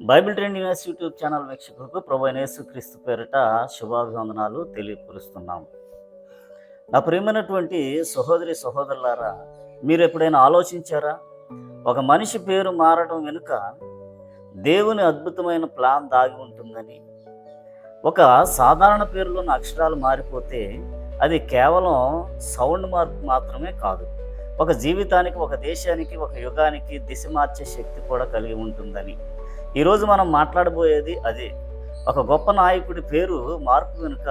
Bible trend universe YouTube channel వీక్షకులకు ప్రభు క్రీస్తు పేరిట శుభాభివందనాలు తెలియపరుస్తున్నాం. నా ప్రియమైనటువంటి సహోదరి సహోదరులారా మీరు ఎప్పుడైనా ఆలోచించారా? ఒక మనిషి పేరు మారడం వెనుక దేవుని అద్భుతమైన ప్లాన్ దాగి ఉంటుందని? ఒక సాధారణ పేరులోని అక్షరాలు మారిపోతే అది కేవలం సౌండ్ మార్పు మాత్రమే కాదు. ఒక జీవితానికి ఒక దేశానికి ఒక యుగానికి దిశ మార్చే శక్తి కూడా కలిగి ఉంటుందని. ఈరోజు మనం మాట్లాడబోయేది అదే. ఒక గొప్ప నాయకుడి పేరు మార్పు వెనుక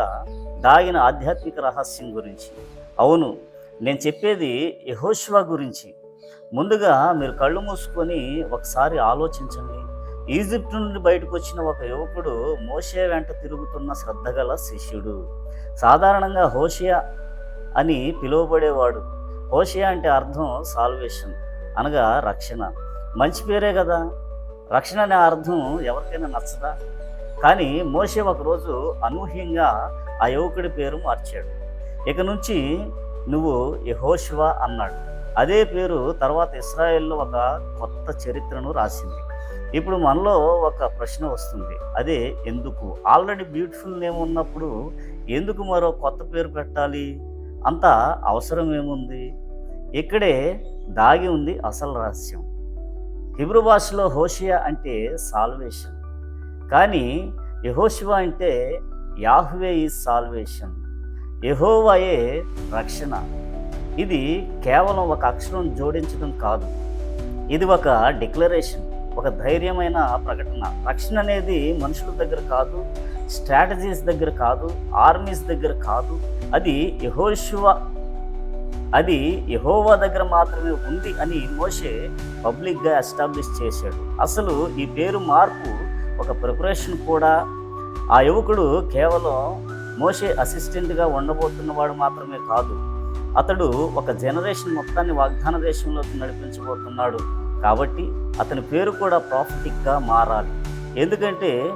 దాగిన ఆధ్యాత్మిక రహస్యం గురించి. అవును నేను చెప్పేది యహోష్వా గురించి. ముందుగా మీరు కళ్ళు మూసుకొని ఒకసారి ఆలోచించండి. ఈజిప్ట్ నుండి బయటకు వచ్చిన ఒక యువకుడు మోషే వెంట తిరుగుతున్న శ్రద్ధగల శిష్యుడు. సాధారణంగా హోషియా అని పిలువబడేవాడు. హోషియా అంటే అర్థం సాల్వేషన్ అనగా రక్షణ. మంచి పేరే కదా. రక్షణ అనే అర్థం ఎవరికైనా నచ్చదా? కానీ మోసే ఒకరోజు అనూహ్యంగా ఆ యువకుడి పేరు మార్చాడు. ఇక నుంచి నువ్వు యహోషువా అన్నాడు. అదే పేరు తర్వాత ఇస్రాయెల్లో ఒక కొత్త చరిత్రను రాసింది. ఇప్పుడు మనలో ఒక ప్రశ్న వస్తుంది. అదే ఎందుకు? ఆల్రెడీ బ్యూటిఫుల్ నేమ్ ఉన్నప్పుడు ఎందుకు మరో కొత్త పేరు పెట్టాలి? అంత అవసరం ఏముంది? ఇక్కడే దాగి ఉంది అసలు రహస్యం. హిబ్రూ భాషలో హోషియా అంటే సాల్వేషన్ కానీ యహోశివా అంటే యాహ్వే ఈ సాల్వేషన్ యహోవాయే రక్షణ. ఇది కేవలం ఒక అక్షరం జోడించడం కాదు. ఇది ఒక డిక్లరేషన్ ఒక ధైర్యమైన ప్రకటన. రక్షణ అనేది మనుషుల దగ్గర కాదు స్ట్రాటజీస్ దగ్గర కాదు ఆర్మీస్ దగ్గర కాదు. అది యహోశివ అది యహోవా దగ్గర మాత్రమే ఉంది అని మోషే పబ్లిక్గా ఎస్టాబ్లిష్ చేశాడు. అసలు ఈ పేరు మార్పు ఒక ప్రిపరేషన్ కూడా. ఆ యువకుడు కేవలం మోషే అసిస్టెంట్గా ఉండబోతున్నవాడు మాత్రమే కాదు. అతడు ఒక జనరేషన్ మొత్తాన్ని వాగ్దాన దేశంలోకి నడిపించబోతున్నాడు. కాబట్టి అతని పేరు కూడా ప్రాఫిటిక్గా మారాలి. ఎందుకంటే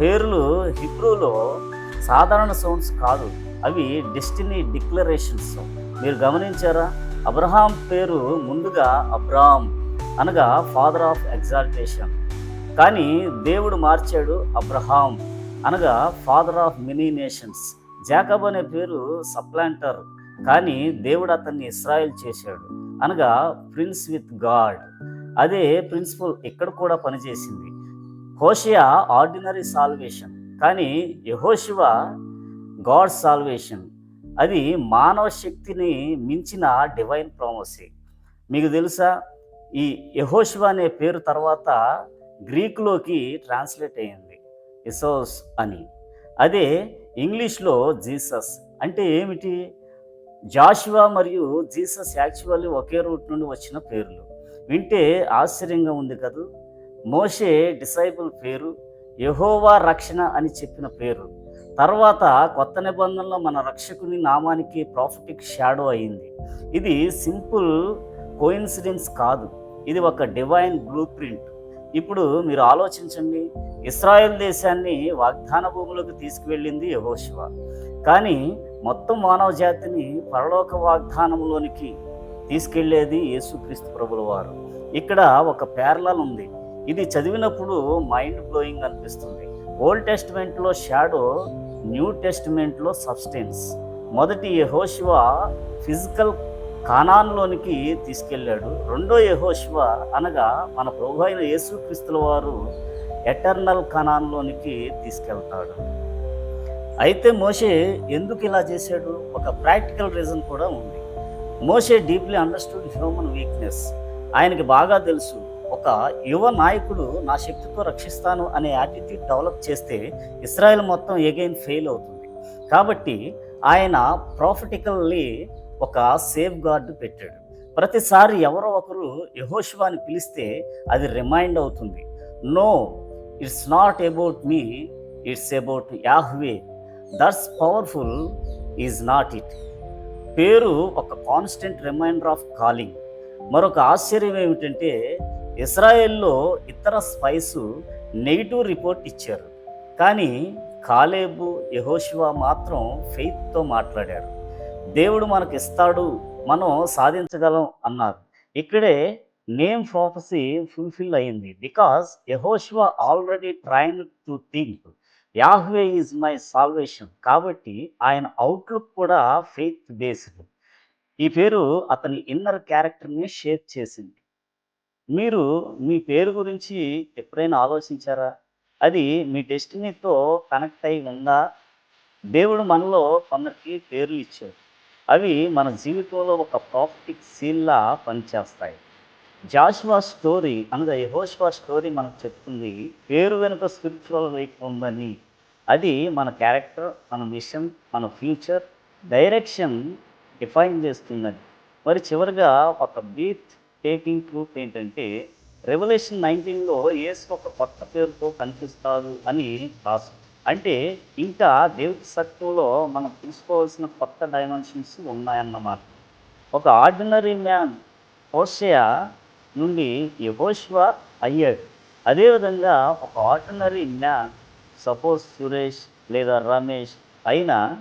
పేర్లు హిబ్రూలో సాధారణ సౌండ్స్ కాదు. అవి డెస్టినీ డిక్లరేషన్స్. మీరు గమనించారా? అబ్రహాం పేరు ముందుగా అబ్రామ్ అనగా ఫాదర్ ఆఫ్ ఎగ్జాల్టేషన్ కానీ దేవుడు మార్చాడు అబ్రహాం అనగా father of many nations Jacob అనే పేరు సప్లాంటర్ కానీ దేవుడు అతన్ని ఇస్రాయల్ చేశాడు అనగా ప్రిన్స్ విత్ గాడ్ అదే ప్రిన్సిపల్ ఇక్కడ కూడా పనిచేసింది. హోషియా ఆర్డినరీ సాల్వేషన్ కానీ యహోశివ గాడ్ సాల్వేషన్ అది మానవ శక్తిని మించిన డివైన్ ప్రామసీ మీకు తెలుసా? ఈ యహోశివ అనే పేరు తర్వాత గ్రీకులోకి ట్రాన్స్లేట్ అయ్యింది. ఇసోస్ అని. అదే ఇంగ్లీష్లో జీసస్. అంటే ఏమిటి? జాషువా మరియు జీసస్ యాక్చువల్లీ ఒకే రూట్ నుండి వచ్చిన పేర్లు. వింటే ఆశ్చర్యంగా ఉంది కదూ? మోషే డిసైబుల్ పేరు యహోవా రక్షణ అని చెప్పిన పేరు. తర్వాత కొత్త నిబంధనలో మన రక్షకుని నామానికి ప్రాఫిటిక్ షాడో అయింది. ఇది సింపుల్ కోయిన్సిడెన్స్ కాదు. ఇది ఒక డివైన్ బ్లూ ప్రింట్ ఇప్పుడు మీరు ఆలోచించండి. ఇస్రాయెల్ దేశాన్ని వాగ్దాన భూములకు తీసుకువెళ్ళింది యహోశివ కానీ మొత్తం మానవ జాతిని పరలోక వాగ్దానంలోనికి తీసుకెళ్ళేది యేసుక్రీస్తు ప్రభుల వారు. ఇక్కడ ఒక పేర్లల్ ఉంది. ఇది చదివినప్పుడు మైండ్ బ్లోయింగ్ అనిపిస్తుంది. ఓల్డ్ టెస్ట్మెంట్లో షాడో న్యూ టెస్ట్మెంట్లో సబ్స్టెన్స్. మొదటి యహోశివ ఫిజికల్ కానాన్లోనికి తీసుకెళ్ళాడు. రెండో యహోశివ అనగా మన ప్రభు అయిన యేసుక్రీస్తుల వారు ఎటర్నల్ కణాల్లోనికి తీసుకెళ్తాడు. అయితే మోషే ఎందుకు ఇలా చేశాడు? ఒక ప్రాక్టికల్ రీజన్ కూడా ఉంది. Moshe deeply understood human weakness. ఆయనకి బాగా తెలుసు. ఒక యువ నాయకుడు నా శక్తితో రక్షిస్తాను అనే యాటిట్యూడ్ డెవలప్ చేస్తే ఇస్రాయెల్ మొత్తం ఎగైన్ ఫెయిల్ అవుతుంది. కాబట్టి ఆయన ప్రాఫిటికల్లీ ఒక సేఫ్ గార్డు పెట్టాడు. ప్రతిసారి ఎవరో ఒకరు యహోశివాని పిలిస్తే అది రిమైండ్ అవుతుంది. No it's not about me it's about Yahweh that's powerful is not it పేరు ఒక కాన్స్టెంట్ రిమైండర్ ఆఫ్ కాలింగ్ మరొక ఆశ్చర్యం ఏమిటంటే ఇస్రాయెల్లో ఇతర స్పైసు నెగిటివ్ రిపోర్ట్ ఇచ్చారు. కానీ కాలేబు యహోశివా మాత్రం ఫెయిత్తో మాట్లాడారు. దేవుడు మనకు ఇస్తాడు మనం సాధించగలం అన్నారు. ఇక్కడే నేమ్ ప్రాఫసీ ఫుల్ఫిల్ అయింది. Because Yehoshua already train to think Yahweh is my salvation కాబట్టి ఆయన అవుట్లుక్ కూడా ఫెయిత్ బేస్డ్ ఈ పేరు అతని ఇన్నర్ క్యారెక్టర్ని షేప్ చేసింది. మీరు మీ పేరు గురించి ఎప్పుడైనా ఆలోచించారా? అది మీ డెస్టినీతో కనెక్ట్ అయి ఉందా? దేవుడు మనలో కొందరికి పేర్లు ఇచ్చాడు. అవి మన జీవితంలో ఒక ప్రాఫిటిక్ సీల్లా పనిచేస్తాయి. జాషువా స్టోరీ అనగా యహోష్వా స్టోరీ మనకు చెప్తుంది పేరు వెనుక స్పిరిచువల్ వైపు ఉందని. అది మన క్యారెక్టర్ మన మిషన్ మన ఫ్యూచర్ డైరెక్షన్ డిఫైన్ చేస్తుందని మరి చివరిగా ఒక బీత్ టేకింగ్ ప్రూఫ్ ఏంటంటే రెవల్యూషన్ నైన్టీన్లో యేసు ఒక కొత్త పేరుతో కనిపిస్తారు అని రాసు. అంటే ఇంకా దేవుడి సత్యంలో మనం తీసుకోవాల్సిన కొత్త డైమెన్షన్స్ ఉన్నాయన్నమాట. ఒక ఆర్డినరీ మ్యాన్ హోషయా నుండి యహోష్వా అయ్యాడు. అదేవిధంగా ఒక ఆర్డినరీ మ్యాన్ సపోజ్ సురేష్ లేదా రమేష్ అయినా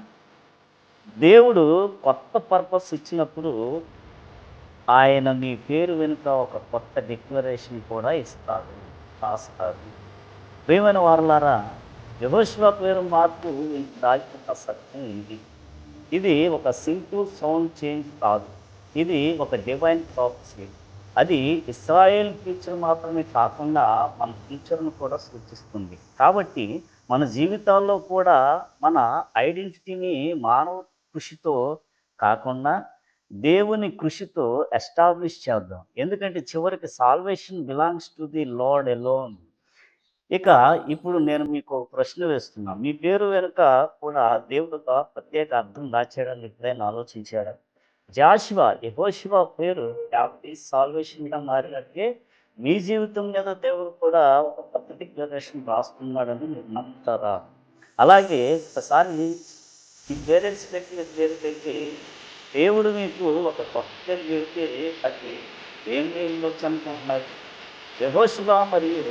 దేవుడు కొత్త పర్పస్ ఇచ్చినప్పుడు ఆయన మీ పేరు వెనుక ఒక కొత్త డిక్లరేషన్ కూడా ఇస్తారు రాస్తారు ప్రియమైన వారులారా యహోశివ పేరు మార్పు దాచిన సత్యం ఇది. ఇది ఒక సింపుల్ సౌండ్ చేంజ్ కాదు. ఇది ఒక డివైన్ ప్రాపర్సీ అది ఇస్రాయేల్ ఫ్యూచర్ మాత్రమే కాకుండా మన ఫ్యూచర్ను కూడా సూచిస్తుంది. కాబట్టి మన జీవితాల్లో కూడా మన ఐడెంటిటీని మానవ కృషితో కాకుండా దేవుని కృషితో ఎస్టాబ్లిష్ చేద్దాం. ఎందుకంటే చివరికి salvation belongs to the Lord alone. ఇక ఇప్పుడు నేను మీకు ఒక ప్రశ్న వేస్తున్నాను మీ పేరు వెనుక కూడా దేవుడు ప్రత్యేక అర్థం దాచేయడానికి ఎప్పుడైనా ఆలోచించాడు? జాషువా యహోశివ పేరు హ్యాపీ సాల్వేషన్గా మారినట్టే మీ జీవితం మీద దేవుడు కూడా ఒక కొత్త డిక్లరేషన్ రాస్తున్నాడని మీరు నమ్ముతారా? అలాగే ఒకసారి మీ పేరెంట్స్ దగ్గర పేరు దేవుడు మీకు ఒక కొత్త పేరు పెడితే అది ఏం ఉండొచ్చు అనుకుంటున్నారు యహోశివ మరియు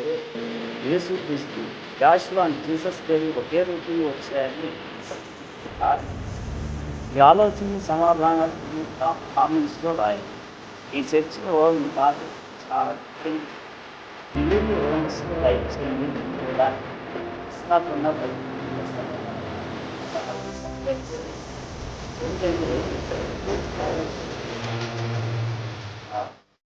యేసు క్రీస్తు జాషువా అండ్ జీసస్ పేరు ఒకే రూపంలో వచ్చాయని ఈ ఆలోచన సమాధానాలు కామెంట్స్లో రాయి ఈ చర్చలో మీ మాట చాలా ఇల్లు లైక్ చేయండి కూడా నాకున్న ఎందుకంటే